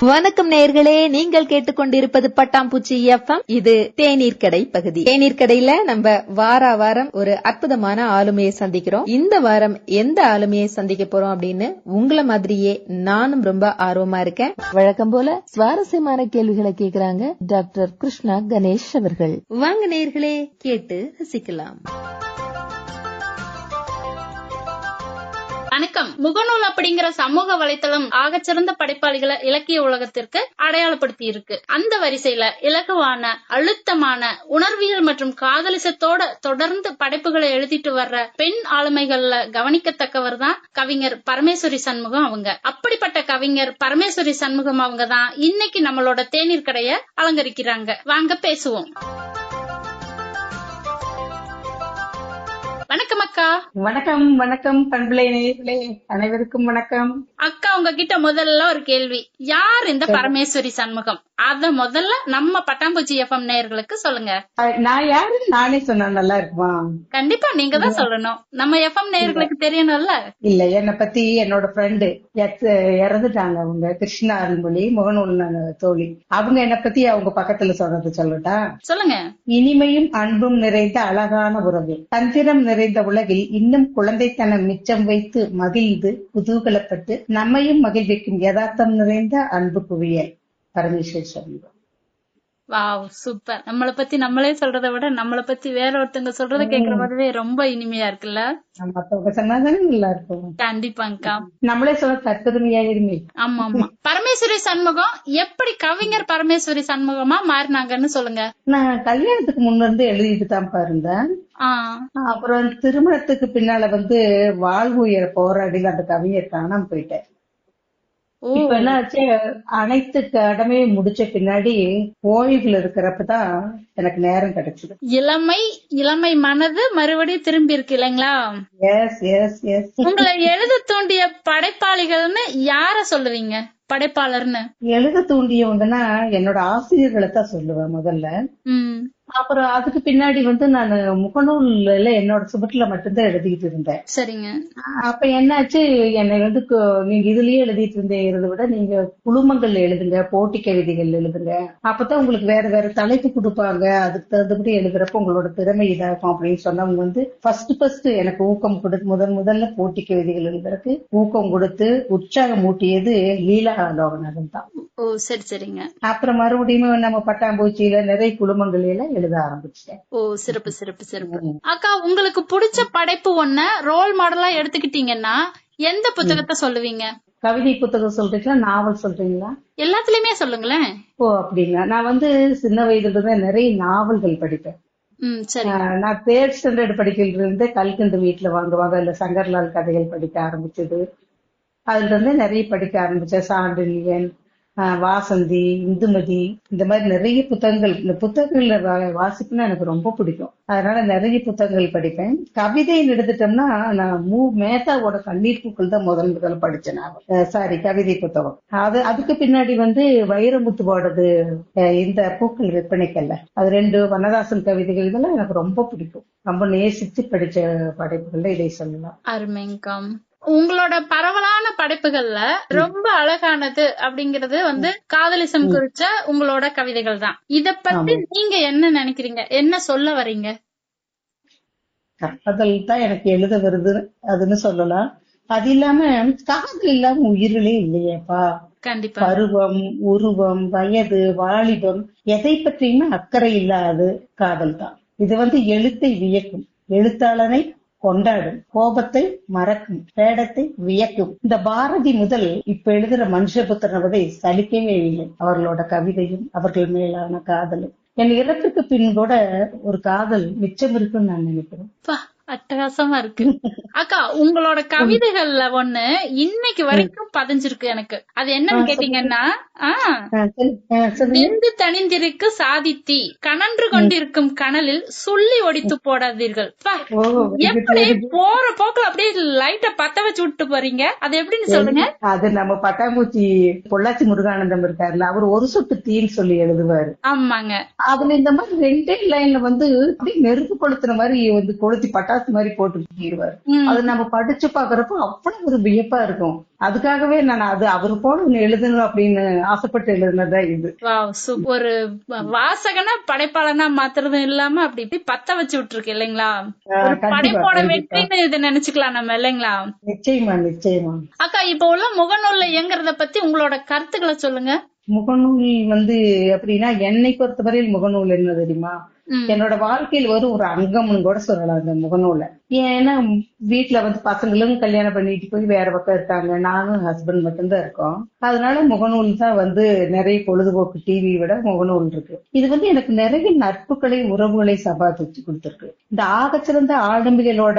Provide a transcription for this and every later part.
வணக்கம் நேயர்களே நீங்கள் கேட்டுக்கொண்டிருப்பது பட்டாம்பூச்சி எஃப்எம். இது தேநீர் கடை பகுதி. தேநீர் கடையில நம்ம வார வாரம் ஒரு அற்புதமான ஆளுமையை சந்திக்கிறோம். இந்த வாரம் எந்த ஆளுமையை சந்திக்க போறோம் அப்படின்னு உங்களை மாதிரியே நானும் ரொம்ப ஆர்வமா இருக்கேன். வழக்கம் போல சுவாரஸ்யமான கேள்விகளை கேக்குறாங்க டாக்டர் கிருஷ்ணா கணேஷ் அவர்கள். வாங்க நேயர்களே கேட்டு ரசிக்கலாம். வணக்கம். முகநூல் அப்படிங்கிற சமூக வலைத்தளம் ஆகச்சிறந்த படைப்பாளிகளை இலக்கிய உலகத்திற்கு அடையாளப்படுத்தி இருக்கு அந்த வரிசையில இலகுவான அழுத்தமான உணர்வியல் மற்றும் காதலிசத்தோட தொடர்ந்து படைப்புகளை எழுதிட்டு வர்ற பெண் ஆளுமைகள்ல கவனிக்கத்தக்கவர் தான் கவிஞர் பரமேஸ்வரி சண்முகம் அவங்க. அப்படிப்பட்ட கவிஞர் பரமேஸ்வரி சண்முகம் அவங்க தான் இன்னைக்கு நம்மளோட தேநீர் கடைய அலங்கரிக்கிறாங்க. வாங்க பேசுவோம். வணக்கம் அக்கா. வணக்கம் வணக்கம் பண்புலை நேயர்களே. அனைவருக்கும் வணக்கம். அக்கா உங்ககிட்ட முதல்ல ஒரு கேள்வி. யார் இந்த பரமேஸ்வரி சண்முகம்? அத முதல்ல நம்ம பட்டாம்பூச்சி எஃப்எம் நேயர்களுக்கு சொல்லுங்க. நான் யாரு நானே சொன்னா நல்லா இருக்குமா? கண்டிப்பா நீங்க தான் சொல்லணும். நம்ம எஃப்எம் நேயர்களுக்கு தெரியணும்ல? இல்ல என்னை பத்தி என்னோட ஃப்ரெண்டு இறந்துட்டாங்க அவங்க. கிருஷ்ணா அருள்மொழி முகநூல் தோழி. அவங்க என்னை பத்தி அவங்க பக்கத்துல சொன்னது சொல்லட்டா? சொல்லுங்க. இனிமையும் அன்பும் நிறைந்த அழகான உறவு. தந்திரம் நிறைந்த உலகில் இன்னும் குழந்தைத்தனம் மிச்சம் வைத்து மகிழ்ந்து குதூகலப்பட்டு நம்மையும் மகிழ்விக்கும் யதார்த்தம் நிறைந்த அன்பு குவியல். Parameswari Shanmugam wow super. நம்மள பத்தி நம்மளே சொல்றதை விட நம்மள பத்தி வேற ஒருத்தவங்க சொல்றத கேக்குற போதவே ரொம்ப இனிமையா இருக்குல்ல? மத்தவங்க சொன்னாதானே நல்லா இருக்கும். கண்டிப்பாங்கக்கா நம்மளே சொல்ல தற்பெருமையாயிருமே ஆமா ஆமா. பரமேஸ்வரி சண்முகம் எப்படி கவிஞர் பரமேஸ்வரி சண்முகமா மாறினாங்கன்னு சொல்லுங்க. நான் கல்யாணத்துக்கு முன்ன இருந்து எழுதிட்டு தான் இருந்தேன் ஆஹ் அப்புறம் திருமணத்துக்கு பின்னால வந்து வாழ்வு போராடி அந்த கவிஞர் காணாம போயிட்டேன். இப்ப என்ன ஆச்சு அனைத்து கடமையும் முடிச்ச பின்னாடி ஓய்வுல இருக்கிறப்பதான் எனக்கு நேரம் கிடைச்சது. இளமை இளமை மனது மறுபடியும் திரும்பி இருக்கு இல்லைங்களா? எஸ் எஸ் எஸ் உங்களை எழுத தூண்டிய படைப்பாளிகள்னு யார சொல்லுவீங்க? படைப்பாளர்னு? எழுத தூண்டியவங்கன்னா என்னோட ஆசிரியர்களை தான் சொல்லுவேன் முதல்ல. அப்புறம் அதுக்கு பின்னாடி வந்து நான் முகநூல்ல என்னோட சுபத்துல மட்டும்தான் எழுதிட்டு இருந்தேன். சரிங்க. அப்ப என்னாச்சு? என்னை வந்து நீங்க இதுலயே எழுதிட்டு இருந்தீங்கிறத விட நீங்க குழுமங்கள் எழுதுங்க போட்டி கவிதைகள் எழுதுங்க. அப்பதான் உங்களுக்கு வேற வேற தலைப்பு கொடுப்பாங்க. அதுக்கு தகுந்தபடி எழுதுறப்ப உங்களோட திறமை இதாகும் அப்படின்னு சொன்னவங்க வந்து ஃபர்ஸ்ட் ஃபர்ஸ்ட் எனக்கு ஊக்கம் கொடுத்து முதன் முதல்ல போட்டி கவிதைகள் எழுதுறதுக்கு ஊக்கம் கொடுத்து உற்சாகம் ஊட்டியது லீலா லோகநாதன் தான். ஓ சரி சரிங்க. அப்புறம் மறுபடியும் நம்ம பட்டாம்பூச்சியில நிறைய குழுமங்கள் எல்லாம் எழுத ஆரம்பிச்சிட்டேன். ஓ சிறப்பு சிறப்பு சிறப்பு. அக்கா உங்களுக்கு பிடிச்ச படைப்பு ஒண்ண ரோல் மாடலா எடுத்துக்கிட்டீங்கன்னா எந்த புத்தகத்தை சொல்லுவீங்க? கவிதை புத்தகம் சொல்றீங்களா நாவல் சொல்றீங்களா? எல்லாத்துலயுமே சொல்லுங்களேன். ஓ அப்படிங்களா. நான் வந்து சின்ன வயதுல தான் நிறைய நாவல்கள் படிப்பேன். நான் தேர்ட் ஸ்டாண்டர்ட் படிக்கையில இருந்தே கல்கண்டு வீட்டுல வாங்குவாங்க. இல்ல சங்கர்லால் கதைகள் படிக்க ஆரம்பிச்சது. அதுல இருந்து நிறைய படிக்க ஆரம்பிச்சேன். சாண்டில்யன் வாசந்தி இந்துமதி இந்த மாதிரி நிறைய புத்தகங்கள். இந்த புத்தகங்கள்ல வாசிப்புனா எனக்கு ரொம்ப பிடிக்கும். அதனால நிறைய புத்தகங்கள் படிப்பேன். கவிதைன்னு எடுத்துட்டோம்னா நான் மூ மேத்தாவோட கண்ணீர் பூக்கள் தான் முதல் முதல்ல படிச்சேன் நான். சாரி கவிதை புத்தகம். அது அதுக்கு பின்னாடி வந்து வைரமுத்துவோடது இந்த பூக்கள் விற்பனைக்கல்ல. அது ரெண்டு வனதாசன் கவிதைகள் இதெல்லாம் எனக்கு ரொம்ப பிடிக்கும். ரொம்ப நேசிச்சு படிச்ச படைப்புகள்ல இதை சொல்லலாம். அருமைங்கம் உங்களோட பரவலான படைப்புகள்ல ரொம்ப அழகானது அப்படிங்கறது வந்து காதலிசம் குறிச்ச உங்களோட கவிதைகள் தான் இத பத்தி நீங்க என்ன நினைக்கிறீங்க? என்ன சொல்ல வர்றீங்க காதல் தான் எனக்கு எழுத வருது அதுன்னு சொல்லலாம். அது இல்லாம காதல் இல்லாம உயிர்களே இல்லையேப்பா. கண்டிப்பா. பருவம் உருவம் வயது வாலிபம் எதை பற்றியுமே அக்கறை இல்லாது காதல் தான். இது வந்து எழுத்தை வியக்கும். எழுத்தாளனை கொண்டாடும். கோபத்தை மறக்கும் பேடத்தை வியக்கும். இந்த பாரதி முதல் இப்ப எழுதுற மனுஷபுத்திரவதை சலிக்கவே இல்லை. அவர்களோட கவிதையும் அவர்கள் மேலான காதலும். என் இறப்புக்கு பின் கூட ஒரு காதல் மிச்சம் இருக்குன்னு நான் நினைக்கிறேன். அட்டகாசமா இருக்கு. அக்கா உங்களோட கவிதைகள்ல ஒண்ணு இன்னைக்கு வரைக்கும் பதிஞ்சிருக்கு எனக்கு. அது என்னன்னு கேட்டீங்கன்னா வெந்து தணிந்திருக்கு சாதித்தி கனன்று கொண்டிருக்கும் கனலில் சொல்லி ஒடித்து போடாதீர்கள். எப்படி. போற போக்குல அப்படியே லைட்ட பத்த வச்சு விட்டு போறீங்க? அது எப்படின்னு சொல்லுங்க. அது நம்ம பட்டாம்பூச்சி பொள்ளாச்சி முருகானந்தம் இருக்காருல்ல அவர் ஒரு சொட்டு தீன்னு சொல்லி எழுதுவாரு. ஆமாங்க. அதுல இந்த மாதிரி ரெண்டே லைன்ல வந்து நெருப்பு கொளுத்துற மாதிரி வந்து கொளுத்தி பட்டாசு பட்டாசு மாதிரி போட்டு. அது நம்ம படிச்சு பாக்குறப்போ அவ்வளவு ஒரு வியப்பா இருக்கும். அதுக்காகவே நான் அது அவர் போல ஒண்ணு எழுதணும் அப்படின்னு ஆசைப்பட்டு எழுதுனதா இது. ஒரு வாசகனா படைப்பாளனா மாத்துறதும் இல்லாம அப்படி இப்படி பத்த வச்சு விட்டுருக்கு இல்லைங்களா? படைப்போட. வெற்றின்னு இதை நினைச்சுக்கலாம் நம்ம இல்லைங்களா? நிச்சயமா நிச்சயமா. அக்கா இப்ப உள்ள முகநூல்ல இயங்குறத பத்தி உங்களோட கருத்துக்களை சொல்லுங்க. முகநூல் வந்து எப்படின்னா என்னை பொறுத்தவரையில் முகநூல் என்ன தெரியுமா. என்னோட வாழ்க்கையில் வரும் ஒரு அங்கம்னு கூட சொல்லலாம் அந்த முகநூலை. ஏன்னா வீட்டுல வந்து பசங்களும் கல்யாணம் பண்ணிட்டு போய் வேற பக்கம் இருக்காங்க. நானும் ஹஸ்பண்ட் மட்டும்தான் இருக்கோம். அதனால முகநூல் தான் வந்து நிறைய பொழுதுபோக்கு டிவி விட முகநூல் இருக்கு. இது வந்து எனக்கு நிறைய நட்புகளை உறவுகளை சம்பாதிச்சு கொடுத்துருக்கு. இந்த ஆகச்சிறந்த ஆடம்பிகளோட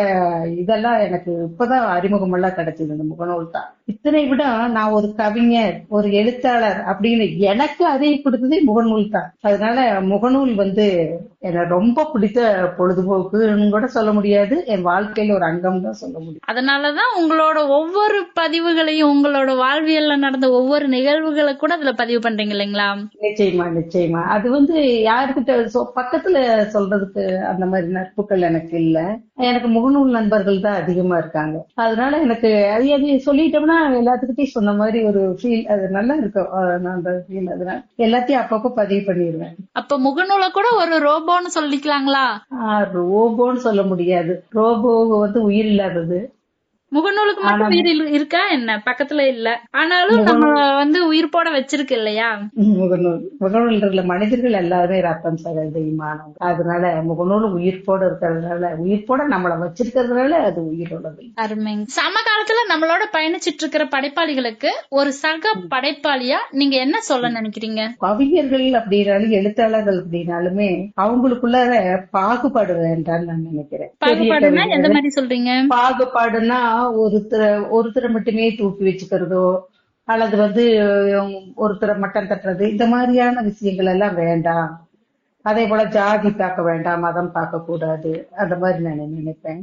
இதெல்லாம் எனக்கு இப்பதான் அறிமுகம் எல்லாம் கிடைச்சது இந்த முகநூல் தான். இத்தனை விட நான் ஒரு கவிஞர் ஒரு எழுத்தாளர் அப்படின்னு எனக்கு அதை கொடுத்ததே முகநூல் தான். அதனால முகநூல் வந்து எனக்கு ரொம்ப பிடித்த பொழுதுபோக்குன்னு கூட சொல்ல முடியாது. என் வாழ்க்கையில ஒரு அங்கம் தான் சொல்ல முடியும். அதனாலதான் உங்களோட ஒவ்வொரு பதிவுகளையும் உங்களோட வாழ்வியல்ல நடந்த ஒவ்வொரு நிகழ்வுகளை கூட அதுல பதிவு பண்றீங்க இல்லைங்களா? நிச்சயமா நிச்சயமா. அது வந்து யாருக்கிட்ட பக்கத்துல சொல்றதுக்கு அந்த மாதிரி நட்புகள் எனக்கு இல்ல. எனக்கு முகநூல் நண்பர்கள் தான் அதிகமா இருக்காங்க. அதனால எனக்கு அது சொல்லிட்டோம்னா எல்லாத்துக்கிட்டையும் சொன்ன மாதிரி ஒரு ஃபீல் அது நல்லா இருக்கும். அந்த ஃபீல் அதனால எல்லாத்தையும் அப்பப்போ பதிவு பண்ணிடுவேன். அப்ப முகநூலை கூட ஒரு ரோபோன்னு சொல்லிக்கலாங்களா? ரோபோன்னு சொல்ல முடியாது. ரோபோ வந்து உயிர் இல்லாதது முகநூலுக்கு மட்டும் உயிர் இருக்கா என்ன? பக்கத்துல இல்ல. ஆனாலும் நம்ம வந்து உயிர் போட வச்சிருக்கு இல்லையா? முகநூல் முகநூல்ல மனிதர்கள் எல்லாருமே ரத்தம் சகதியமானவங்க அதனால முகநூல் உயிர்ப்போட இருக்கிறதுனால உயிர்ப்போட நம்மள வச்சிருக்கிறதுனால அது உயிரோடது அருமைங்க. சமகாலத்துல நம்மளோட பயணிச்சிட்டு இருக்கிற படைப்பாளிகளுக்கு ஒரு சக படைப்பாளியா நீங்க என்ன சொல்ல நினைக்கிறீங்க? கவிஞர்கள் அப்படின்னாலும் எழுத்தாளர்கள் அப்படின்னாலுமே அவங்களுக்குள்ளார பாகுபாடு வேண்டாம்னு நான் நினைக்கிறேன். பெரிய பாகுபாடுனா கவிஞர். எந்த மாதிரி சொல்றீங்க? பாகுபாடுனா ஒருத்தர ஒருத்தரை மட்டுமே தூக்கி வச்சுக்கிறதோ அல்லது வந்து ஒருத்தரை மட்டம் தட்டுறது இந்த மாதிரியான விஷயங்கள் எல்லாம் வேண்டாம். அதே போல ஜாதி பார்க்க வேண்டாம் மதம் பார்க்க கூடாது. அந்த மாதிரி நான் நினைப்பேன்.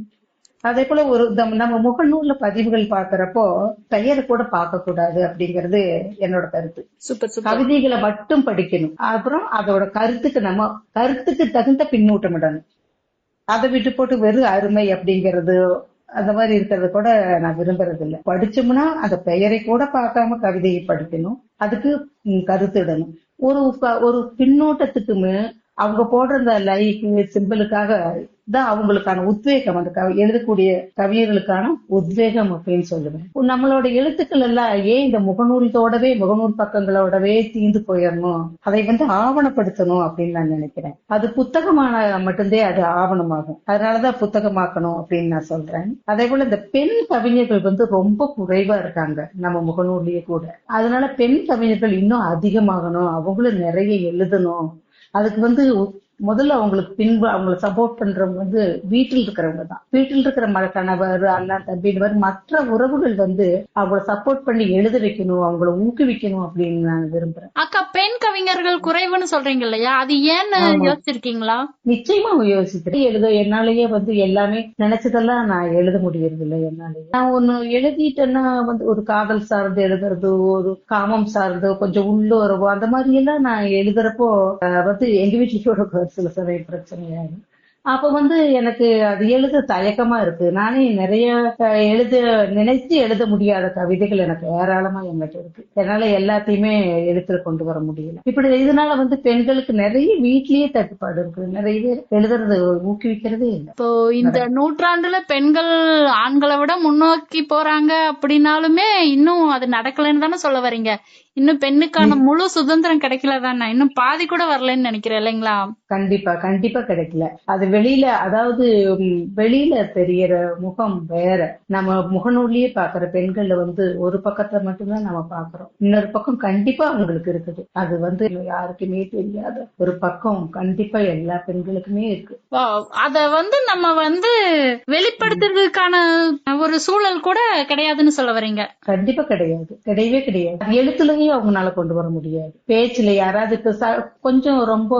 அதே போல ஒரு நம்ம முகநூல்ல பதிவுகள் பாக்குறப்போ பெயரை கூட பார்க்க கூடாது அப்படிங்கிறது என்னோட கருத்து. கவிதைகளை மட்டும் படிக்கணும். அப்புறம் அதோட கருத்துக்கு நம்ம கருத்துக்கு தகுந்த பின்னூட்டம் இடணும். அதை விட்டு போட்டு வெறும் அருமை அப்படிங்கிறது அந்த மாதிரி இருக்கிறத கூட நான் விரும்புறது இல்லை படிச்சோம்னா அந்த பெயரை கூட பார்க்காம கவிதையை படிக்கணும். அதுக்கு கருத்துடணும் ஒரு ஒரு பின்னோட்டத்துக்குமே அவங்க போடுற அந்த லைக் சிம்பிளுக்காக தான் அவங்களுக்கான உத்வேகம் அந்த கவி எழுதக்கூடிய கவிஞர்களுக்கான உத்வேகம் அப்படின்னு சொல்லுவேன். நம்மளோட எழுத்துக்கள் எல்லாம் ஏன் இந்த முகநூல்தோடவே முகநூல் பக்கங்களோடவே தீந்து போயிடணும் அதை வந்து ஆவணப்படுத்தணும் அப்படின்னு நான் நினைக்கிறேன். அது புத்தகமான மட்டும்தே அது ஆவணமாகும். அதனாலதான் புத்தகமாக்கணும் அப்படின்னு நான் சொல்றேன். அதே போல இந்த பெண் கவிஞர்கள் வந்து ரொம்ப குறைவா இருக்காங்க நம்ம முகநூல்லயே கூட. அதனால பெண் கவிஞர்கள் இன்னும் அதிகமாகணும். அவங்களும் நிறைய எழுதணும். அதுக்கு வந்து முதல்ல அவங்களுக்கு பின்பு அவங்களை சப்போர்ட் பண்றவங்க வந்து வீட்டில் இருக்கிறவங்க தான். வீட்டில் இருக்கிற ம கணவர் அண்ணன் தம்பி மற்ற உறவுகள் வந்து அவங்கள சப்போர்ட் பண்ணி எழுத வைக்கணும் அவங்கள ஊக்குவிக்கணும் அப்படின்னு நான் விரும்புறேன். அக்கா பெண் கவிஞர்கள் குறைவுன்னு சொல்றீங்க இல்லையா? அது ஏன்னு யோசிச்சிருக்கீங்களா? நிச்சயமா யோசிக்கிறேன் எழுத என்னாலயே வந்து எல்லாமே நினைச்சதெல்லாம் நான் எழுத முடியறது இல்லை என்னாலயே. நான் ஒண்ணு எழுதிட்டேன்னா வந்து ஒரு காதல் சார்ந்து எழுதுறது ஒரு காமம் சார்ந்து கொஞ்சம் உள்ளுறவோ அந்த மாதிரி எல்லாம் நான் எழுதுறப்போ வந்து எங்க வீட்டுலயோட சில சமயம் பிரச்சனையாகும் அப்ப வந்து எனக்கு அது எழுத தயக்கமா இருக்கு. நானே நிறைய எழுத நினைச்சு எழுத முடியாத கவிதைகள் எனக்கு ஏராளமா என்கிட்ட இருக்கு. என்னால எல்லாத்தையுமே எழுத்துல கொண்டு வர முடியல. இப்படி இதனால வந்து பெண்களுக்கு நிறைய வீட்லயே தட்டுப்பாடு இருக்கு. நிறைய பேர் எழுதுறது ஊக்குவிக்கிறதே இல்லை. இப்போ இந்த நூற்றாண்டுல பெண்கள் ஆண்களை விட முன்னோக்கி போறாங்க அப்படின்னாலுமே இன்னும் அது நடக்கலைன்னு தானே சொல்ல வர்றீங்க இன்னும் பெண்ணுக்கான முழு சுதந்திரம் கிடைக்கல தானே இன்னும் பாதி கூட வரலன்னு நினைக்கிறேன் இல்லைங்களா? கண்டிப்பா கண்டிப்பா கிடைக்கல. அது வெளியில அதாவது வெளியில தெரியற முகம் வேற. நம்ம முகநூலியே பாக்குற பெண்கள்ல வந்து ஒரு பக்கத்தை மட்டும்தான் நம்ம பாக்குறோம். இன்னொரு பக்கம் கண்டிப்பா அவங்களுக்கு இருக்குது. அது வந்து யாருக்குமே தெரியாத. ஒரு பக்கம் கண்டிப்பா எல்லா பெண்களுக்குமே இருக்கு. அத வந்து நம்ம வந்து வெளிப்படுத்துறதுக்கான ஒரு சூழல் கூட கிடையாதுன்னு சொல்ல வர்றீங்க கண்டிப்பா கிடையாது. கிடையவே கிடையாது. எழுத்துலயும் அவங்களால கொண்டு வர முடியாது. பேச்சுல யாராவது கொஞ்சம் ரொம்ப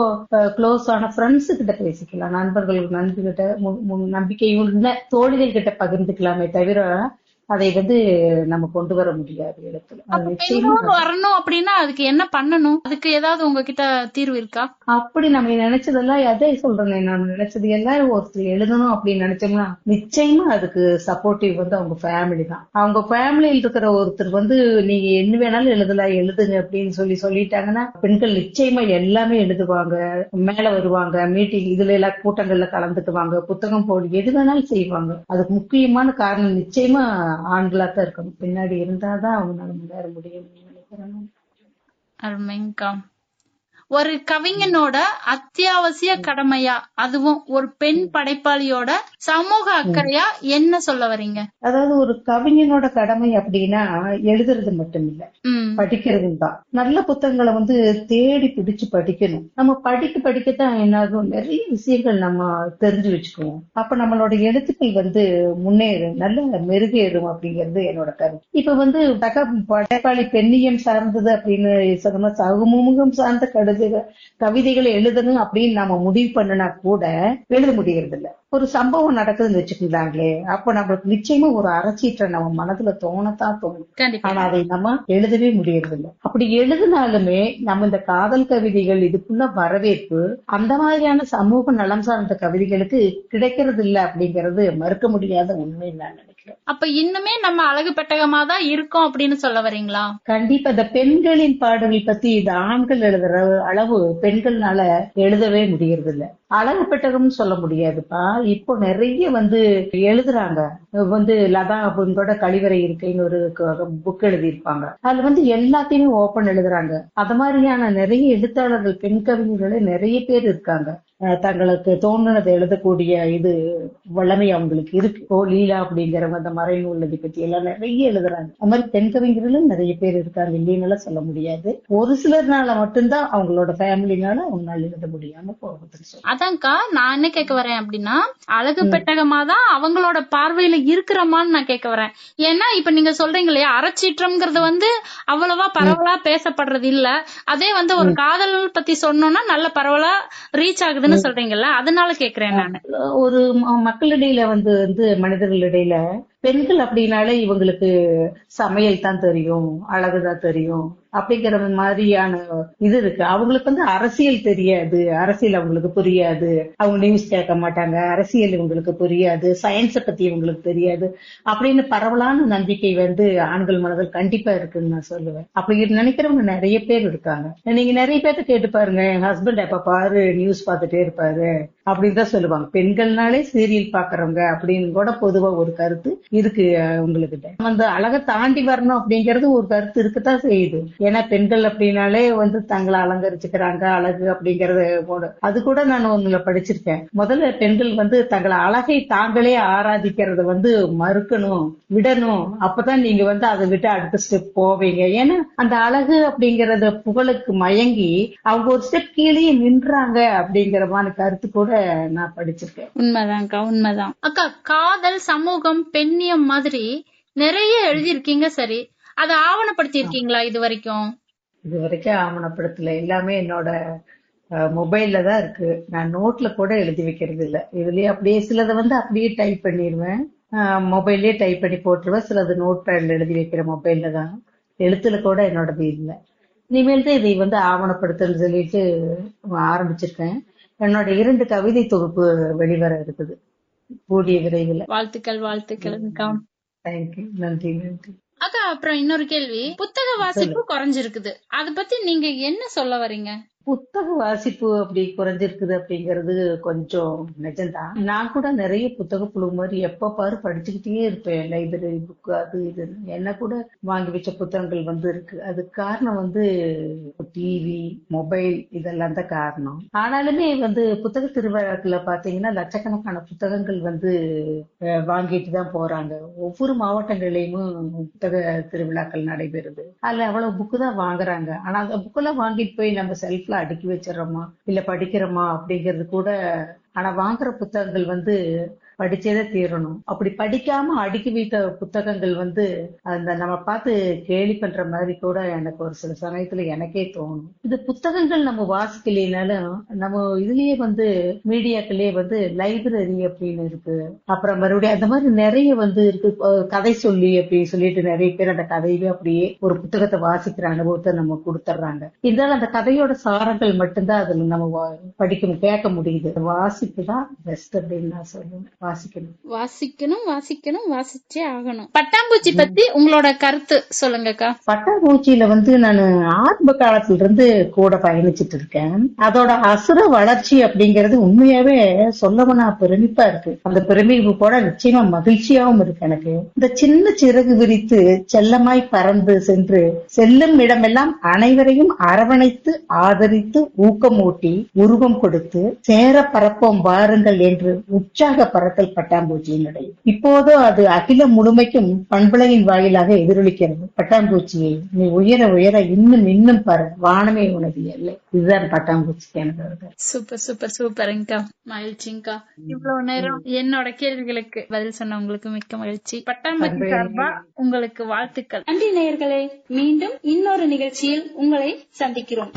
க்ளோஸ் ஆன ஃப்ரெண்ட்ஸ் கிட்ட பேசிக்கலாம். நண்பர்கள் நண்பர்கிட்ட மு- நம்பிக்கையுள்ள தோழிகள் கிட்ட பகிர்ந்துக்கலாமே தவிர அதை வந்து நம்ம கொண்டு வர முடியாது இடத்துல. வரணும் அப்படின்னா அதுக்கு என்ன பண்ணணும்? அதுக்கு ஏதாவது உங்ககிட்ட தீர்வு இருக்கா? அப்படி நம்ம நினைச்சதெல்லாம் எதை சொல்றேன் நான் நினைச்சது எல்லாரும் ஒருத்தர் எழுதணும் அப்படின்னு நினைச்சோம்னா நிச்சயமா அதுக்கு சப்போர்ட்டிவ் வந்து அவங்க ஃபேமிலி தான். அவங்க ஃபேமிலியில் இருக்கிற ஒருத்தர் வந்து நீங்க என்ன வேணாலும் எழுதலாம் எழுதுங்க அப்படின்னு சொல்லி சொல்லிட்டாங்கன்னா பெண்கள் நிச்சயமா எல்லாமே எழுதுவாங்க. மேல வருவாங்க மீட்டிங் இதுல எல்லாம் கூட்டங்கள்ல கலந்துக்குவாங்க புத்தகம் போடு எது வேணாலும் செய்வாங்க. அதுக்கு முக்கியமான காரணம் நிச்சயமா ஆண்களா தான் இருக்கணும் பின்னாடி இருந்தாதான் அவங்களால முன்னேற முடியும் நினைக்கிறேன் நான். அருமைங்கா ஒரு கவிஞனோட அத்தியாவசிய கடமையா? அதுவும் ஒரு பெண் படைப்பாளியோட சமூக அக்கறையா என்ன சொல்ல வர்றீங்க அதாவது ஒரு கவிஞனோட கடமை அப்படின்னா எழுதுறது மட்டும் இல்ல ம். படிக்கிறதும் தான். நல்ல புத்தகங்களை வந்து தேடி பிடிச்சு படிக்கணும். நம்ம படிக்க படிக்கத்தான் என்னாகும். நிறைய விஷயங்கள் நம்ம தெரிஞ்சு வச்சுக்குவோம். அப்ப நம்மளோட எழுத்துக்கள் வந்து முன்னேறும். நல்ல மெருகேறும் அப்படிங்கிறது என்னோட கருத்து. இப்ப வந்து தக படைப்பாளி பெண்ணியம் சார்ந்தது அப்படின்னு சொன்னோம்னா சமூகம் சார்ந்த கடுகு கவிதைகளை எழுதணும் அப்படின்னு நாம முடிவு பண்ணினா கூட எழுத முடியறது இல்ல ஒரு சம்பவம் நடக்குதுன்னு வச்சுக்கலாங்களே அப்ப நம்மளுக்கு நிச்சயமா ஒரு அறச்சீற்றை நம்ம மனதுல தோணத்தான் தோணும். ஆனா அதை நம்ம எழுதவே முடியறது இல்ல அப்படி எழுதினாலுமே நம்ம இந்த காதல் கவிதைகள் இதுக்குள்ள வரவேற்பு அந்த மாதிரியான சமூக நலம் சார்ந்த கவிதைகளுக்கு கிடைக்கிறது இல்ல அப்படிங்கறது மறுக்க முடியாத உண்மை நான் நினைக்கிறேன். அப்ப இன்னுமே நம்ம அழகு பெட்டகமா தான் இருக்கோம் அப்படின்னு சொல்ல வர்றீங்களா கண்டிப்பா இந்த பெண்களின் பாடல்கள் பத்தி இந்த ஆண்கள் எழுதுற அளவு பெண்கள்னால எழுதவே முடியறது இல்ல அழகு பெட்டகம்னு சொல்ல முடியாதுப்பா. இப்போ நிறைய வந்து எழுதுறாங்க. வந்து லதா அப்படிங்கூட கழிவறை இருக்கைன்னு ஒரு புக் எழுதியிருப்பாங்க. அதுல வந்து எல்லாத்தையுமே ஓபன் எழுதுறாங்க. அது மாதிரியான நிறைய எழுத்தாளர்கள் பெண் கவிஞர்களே நிறைய பேர் இருக்காங்க. தங்களுக்கு தோணுனதை எழுதக்கூடிய இது வல்லமை அவங்களுக்கு இருக்கு. ஓ லீலா அப்படிங்கிறவங்க அந்த மறைநூலதி பத்தி எல்லாம் நிறைய எழுதுறாங்க. அது மாதிரி பெண் கவிஞர்களும் நிறைய பேர் இருக்காங்க. இல்லைன்னு சொல்ல முடியாது. ஒரு சிலர்னால மட்டும்தான் அவங்களோட ஃபேமிலினால அவங்களால எழுத முடியாம போகுதுன்னு. அதான்க்கா நான் என்ன கேட்க வரேன் அப்படின்னா அழகு பெட்டகமா தான் அவங்களோட பார்வையில இருக்கிறோமான்னு நான் கேட்க வரேன். ஏன்னா இப்ப நீங்க சொல்றீங்க இல்லையா அறச்சீற்றம்ங்கிறது வந்து அவ்வளவா பரவலா பேசப்படுறது இல்ல. அதே வந்து ஒரு காதல் பத்தி சொன்னோம்னா நல்ல பரவலா ரீச் இருக்குன்னு சொல்றீங்கல்ல? அதனால கேக்குறேன் நான். ஒரு மக்களிடையில வந்து வந்து மனிதர்களிடையில பெண்கள் அப்படின்னாலே இவங்களுக்கு சமையல் தான் தெரியும் அழகுதான் தெரியும் அப்படிங்கிற மாதிரியான இது இருக்கு. அவங்களுக்கு வந்து அரசியல் தெரியாது. அரசியல் அவங்களுக்கு புரியாது. அவங்க நியூஸ் கேட்க மாட்டாங்க. அரசியல் இவங்களுக்கு புரியாது. சயின்ஸை பத்தி இவங்களுக்கு தெரியாது. அப்படின்னு பரவலான நம்பிக்கை வந்து ஆண்கள் மனதில் கண்டிப்பா இருக்குன்னு நான் சொல்லுவேன். அப்படி நினைக்கிறவங்க நிறைய பேர் இருக்காங்க. நீங்க நிறைய பேர்த்த கேட்டு பாருங்க. என் ஹஸ்பண்ட் எப்ப பாரு நியூஸ் பார்த்துட்டே இருப்பாரு. அப்படின்னு தான் சொல்லுவாங்க. பெண்கள்னாலே சீரியல் பாக்குறவங்க அப்படின்னு கூட பொதுவா ஒரு கருத்து இருக்கு அஹ், அந்த வந்து அழகை தாண்டி வரணும் அப்படிங்கறது ஒரு கருத்து இருக்குதான் செய்யுது. ஏன்னா பெண்கள் அப்படின்னாலே வந்து தங்களை அலங்கரிச்சுக்கிறாங்க அழகு அப்படிங்கறது கூட- அது கூட நான் உங்களை படிச்சிருக்கேன். முதல்ல பெண்கள் வந்து தங்களை அழகை தாங்களே ஆராதிக்கிறத வந்து மறுக்கணும் விடணும். அப்பதான் நீங்க வந்து அதை விட்டு அடுத்த ஸ்டெப் போவீங்க. ஏன்னா அந்த அழகு அப்படிங்கறத புகழுக்கு மயங்கி அவங்க ஒரு ஸ்டெப் கீழே நின்றாங்க அப்படிங்கிற மாதிரி கருத்து கூட நான் படிச்சிருக்கேன். உண்மைதான்க்கா உண்மைதான். அக்கா காதல் சமூகம் பெண்ணியம் மாதிரி நிறைய எழுதியிருக்கீங்க சரி. அதை ஆவணப்படுத்தி இருக்கீங்களா இது வரைக்கும் இது வரைக்கும் ஆவணப்படத்துல. எல்லாமே என்னோட மொபைல்ல தான் இருக்கு. நான் நோட்ல கூட எழுதி வைக்கிறது இல்ல. இதுலயே அப்படியே சிலதை வந்து அப்படியே டைப் பண்ணிடுவேன் மொபைல்லயே டைப் பண்ணி போட்டுருவேன். சிலது நோட் பேட்ல எழுதி வைக்கிற மொபைல்ல தான். எழுத்துல கூட என்னோடது இல்லை. இனிமேல் தான் இதை வந்து ஆவணப்படுத்தல் சொல்லிட்டு ஆரம்பிச்சிருக்கேன். என்னோட இரண்டு கவிதை தொகுப்பு வெளிவர இருக்குது. கூடிய விரைவில். வாழ்த்துக்கள் வாழ்த்துக்கள்க்கா தேங்க்யூ நன்றி நன்றி. அக்கா அப்புறம் இன்னொரு கேள்வி. புத்தக வாசிப்பு குறைஞ்சிருக்குது. அத பத்தி நீங்க என்ன சொல்ல வரீங்க? புத்தக வாசிப்பு அப்படி குறைஞ்சிருக்குது அப்படிங்கிறது கொஞ்சம் நிஜம்தான். நான் கூட நிறைய புத்தக புழு மாதிரி எப்ப பாரு படிச்சுக்கிட்டே இருப்பேன். லைப்ரரி புக் அது இது. என்ன கூட வாங்கி வச்ச புத்தகங்கள் வந்து இருக்கு. அதுக்கு காரணம் வந்து டிவி மொபைல் இதெல்லாம் தான் காரணம். ஆனாலுமே வந்து புத்தக திருவிழாக்களை பாத்தீங்கன்னா லட்சக்கணக்கான புத்தகங்கள் வந்து வாங்கிட்டு தான் போறாங்க. ஒவ்வொரு மாவட்டங்களிலும் புத்தக திருவிழாக்கள் நடைபெறுது. அதுல அவ்வளவு புக்கு தான் வாங்குறாங்க. ஆனா அந்த புக்கெல்லாம் வாங்கிட்டு போய் நம்ம செல்ஃப்ல அடுக்கி வச்சிடறோமா? இல்ல படிக்கிறோமா? அப்படிங்கிறது கூட ஆனா வாங்குற புத்தகங்கள் வந்து படிச்சதே தீரணும். அப்படி படிக்காம அடுக்கி வைத்த புத்தகங்கள் வந்து அந்த நம்ம பார்த்து கேலி பண்ற மாதிரி கூட எனக்கு ஒரு சில சமயத்துல எனக்கே தோணும். இது புத்தகங்கள் நம்ம வாசிக்கலைனாலும் நம்ம இதுலயே வந்து மீடியாக்கள்லயே வந்து லைப்ரரி அப்படின்னு இருக்கு. அப்புறம் மறுபடியும் அந்த மாதிரி நிறைய வந்து இருக்கு. கதை சொல்லி அப்படின்னு சொல்லிட்டு நிறைய பேர் அந்த கதையவே அப்படியே ஒரு புத்தகத்தை வாசிக்கிற அனுபவத்தை நம்ம கொடுத்துட்றாங்க இருந்தாலும் அந்த கதையோட சாரங்கள் மட்டும்தான் அதுல நம்ம வா- படிக்கணும் கேட்க முடியுது. வாசிப்பு தான் பெஸ்ட் அப்படின்னு நான் சொல்லுவேன். வாசிக்கணும். வாசிக்கணும் வாசிக்கணும் வாசிச்சே ஆகணும். பட்டாம்பூச்சி பத்தி உங்களோட கருத்து சொல்லுங்கக்கா. பட்டாம்பூச்சியில வந்து நான் ஆரம்ப காலத்துல இருந்து கூட பயணிச்சிட்டு இருக்கேன். அதோட அசுர வளர்ச்சி அப்படிங்கிறது உண்மையாவே சொல்லவனா பெருமிப்பா இருக்கு. அந்த பெருமிப்பு கூட நிச்சயமா மகிழ்ச்சியாவும் இருக்கு எனக்கு. இந்த சின்ன சிறகு விரித்து செல்லமாய் பறந்து சென்று செல்லும் இடமெல்லாம் அனைவரையும் அரவணைத்து ஆதரித்து ஊக்கமூட்டி உருவம் கொடுத்து சேர பறப்போம் வாருங்கள் என்று உற்சாக பறத்தல் பட்டாம்பூச்சியினுடைய இப்போதோ அது அகிலம் முழுமைக்கும் பண்புலையின் வாயிலாக எதிரொலிக்கிறது. பட்டாம்பூச்சியை நீ உயர உயர இன்னும் இன்னும் பற வானமே உனது எல்லை. இதுதான் பட்டாம்பூச்சிக்கு எனக்கு வருது சூப்பர் சூப்பர் சூப்பருங்கக்கா மகிழ்ச்சிங்கக்கா இவ்வளவு நேரம் என்னோட கேள்விகளுக்கு பதில் சொன்ன உங்களுக்கு மிக்க மகிழ்ச்சி. பட்டாம்பூச்சி. சார்பா உங்களுக்கு வாழ்த்துக்கள். நன்றி நேயர்களே. மீண்டும் இன்னொரு நிகழ்ச்சியில் உங்களை சந்திக்கிறோம்.